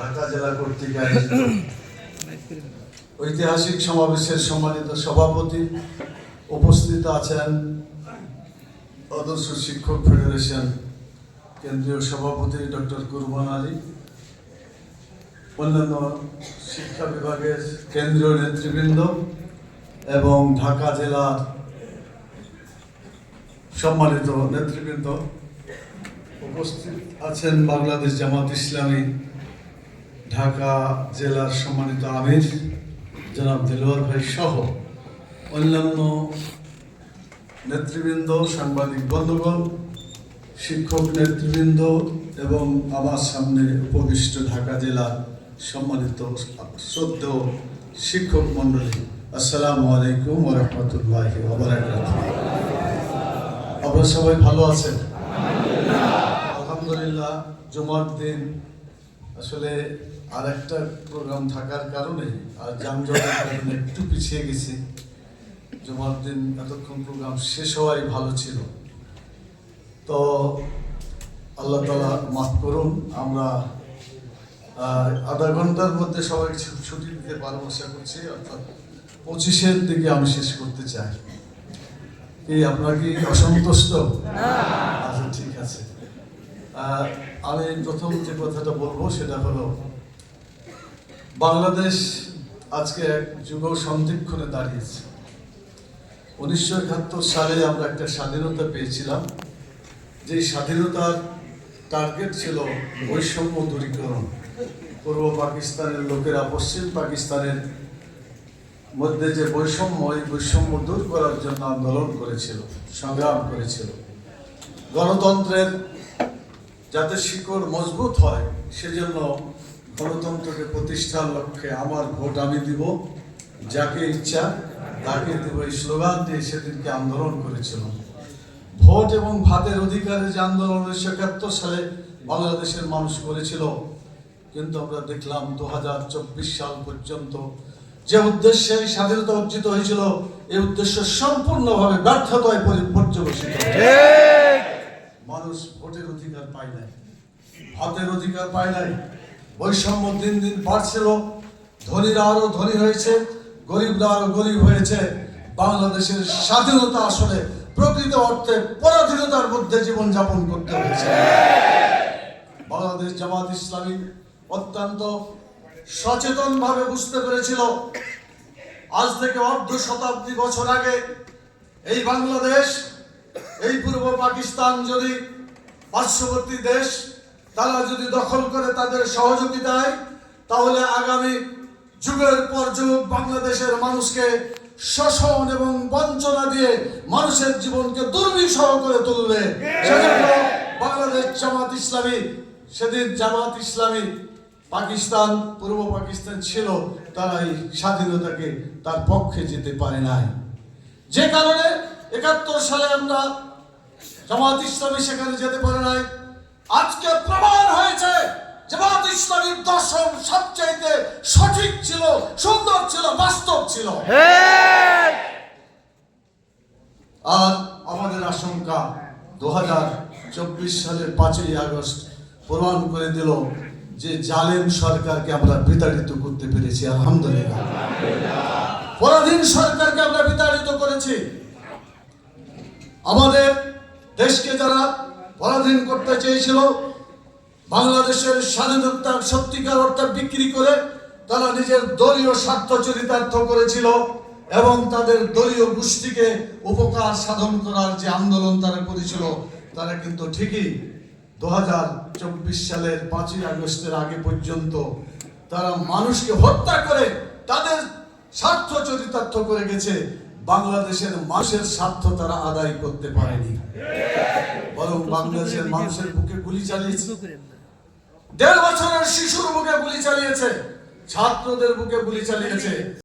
ঢাকা জেলা কর্তৃক ঐতিহাসিক সমাবেশের সম্মানিত সভাপতি উপস্থিত আছেন আদর্শ শিক্ষক ফেডারেশন কেন্দ্রীয় সভাপতি ডক্টর কুরবান আলী, অন্যান্য শিক্ষা বিভাগের কেন্দ্রীয় নেতৃবৃন্দ এবং ঢাকা জেলার সম্মানিত নেতৃবৃন্দ উপস্থিত আছেন বাংলাদেশ জামাত ইসলামী ঢাকা জেলার সম্মানিত আমির, জনাব দিলওয়ার ভাই সহ অন্যান্য নেতৃবৃন্দ, সাংবাদিক বন্ধুগণ, শিক্ষক নেতৃবৃন্দ এবং আমার সামনে উপবিষ্ট ঢাকা জেলার সম্মানিত শ্রদ্ধ শিক্ষক মণ্ডলী, আসসালামু আলাইকুম রহমতুল্লাহ আপনারা সবাই ভালো আছেন? আলহামদুলিল্লাহ, জুমার দিন আসলে আর একটা প্রোগ্রাম থাকার কারণে আর যানজটের কারণে একটু পিছিয়ে গেছি। জুমার দিন এতক্ষণ প্রোগ্রাম শেষ হওয়াই ভালো ছিল। তো আল্লাহ তালা মাফ করুন আমরা আধা ঘণ্টার মধ্যে সবাই ছুটি দিতে পারব করছি অর্থাৎ পঁচিশের দিকে আমি শেষ করতে চাই। কি আপনারা কি অসন্তুষ্ট? আচ্ছা ঠিক আছে। আমি প্রথম যে কথাটা বলব সেটা হলো, বাংলাদেশ আজকে এক যুগ সন্ধিক্ষণে দাঁড়িয়েছে। উনিশশো একাত্তর সালে আমরা একটা স্বাধীনতা পেয়েছিলাম। যে স্বাধীনতার টার্গেট ছিল বৈষম্য দূরীকরণ। পূর্ব পাকিস্তানের লোকেরা পশ্চিম পাকিস্তানের মধ্যে যে বৈষম্য, এই বৈষম্য দূর করার জন্য আন্দোলন করেছিল, সংগ্রাম করেছিল। গণতন্ত্রের যাতে শিকড় মজবুত হয়, সেজন্য গণতন্ত্রকে প্রতিষ্ঠার লক্ষ্যে আমার ভোট আমি দিব, যাকে ইচ্ছা তাকে দিব। এই স্লোগান দিয়ে সেদিনকে আন্দোলন করেছিল ভোট এবং ভাতের অধিকারের যে আন্দোলন উনিশশো একাত্তর সালে বাংলাদেশের মানুষ করেছিল, কিন্তু আমরা দেখলাম দু হাজার চব্বিশ সাল পর্যন্ত যে উদ্দেশ্যে স্বাধীনতা অর্জিত হয়েছিল, এই উদ্দেশ্য সম্পূর্ণভাবে ব্যর্থতায় পরি- পর্যবেসিত। অধিকার পায় নাই। ভাতের অধিকার পায় নাই। বৈষম্য দিন দিন বাড়ছিল। ধনীরা আরও ধনী হয়েছে, গরিবরা আরও গরিব হয়েছে। বাংলাদেশের স্বাধীনতা আসলে প্রকৃত অর্থে পরাধীনতার মধ্যে জীবন যাপন করতে হয়েছে। বাংলাদেশ জামাত ইসলামী অত্যন্ত সচেতন ভাবে বুঝতে পেরেছিল, আজ থেকে অর্ধ শতাব্দী বছর আগে এই বাংলাদেশ, এই পূর্ব পাকিস্তান যদি পার্শ্ববর্তী দেশ তারা যদি দখল করে তাদের সহযোগিতায় তাহলে আগামী যুগের পর যুগ বাংলাদেশের মানুষকে শোষণ এবং বঞ্চনা দিয়ে মানুষের জীবনকে দুর্বিষহ করে তুলবে। সেজন্য বাংলাদেশ জামাত ইসলামী সেদিন জামাত ইসলামী পাকিস্তান পূর্ব পাকিস্তান ছিল তারা এই স্বাধীনতাকে তার পক্ষে যেতে পারে নাই। যে কারণে একাত্তর সালে আমরা জামাত ইসলামী সেখানে যেতে পারে নাই। আজকে প্রমাণ হয়েছে জামাত ইসলামীর দর্শন সবচাইতে সঠিক ছিল সুন্দর ছিল বাস্তব ছিল। আর আমাদের আশঙ্কা দু হাজার চব্বিশ সালের পাঁচই আগস্ট প্রমাণ করে দিল যে জালেম সরকারকে আমরা বিতাড়িত করতে পেরেছি আলহামদুলিল্লাহ। পরাধীন সরকারকে আমরা বিতাড়িত করেছি। আমাদের দেশকে যারা পরাধীন করতে চেয়েছিল, বাংলাদেশের স্বাধীনতার সত্যিকার অর্থে বিক্রি করে তারা নিজের দলীয় স্বার্থ চরিতার্থ করেছিল এবং তাদের দলীয় গোষ্ঠীকে উপকার সাধন করার যে আন্দোলন তারা করেছিল, তারা কিন্তু ঠিকই দু হাজার চব্বিশ সালের পাঁচই আগস্টের আগে পর্যন্ত তারা মানুষকে হত্যা করে তাদের স্বার্থ চরিতার্থ করে গেছে। বাংলাদেশের মানুষের স্বার্থ তারা আদায় করতে পারেনি। বরং বাংলাদেশের মানুষের বুকে গুলি চালিয়েছে। দেড় বছরের শিশুর বুকে গুলি চালিয়েছে। ছাত্রদের বুকে গুলি চালিয়েছে।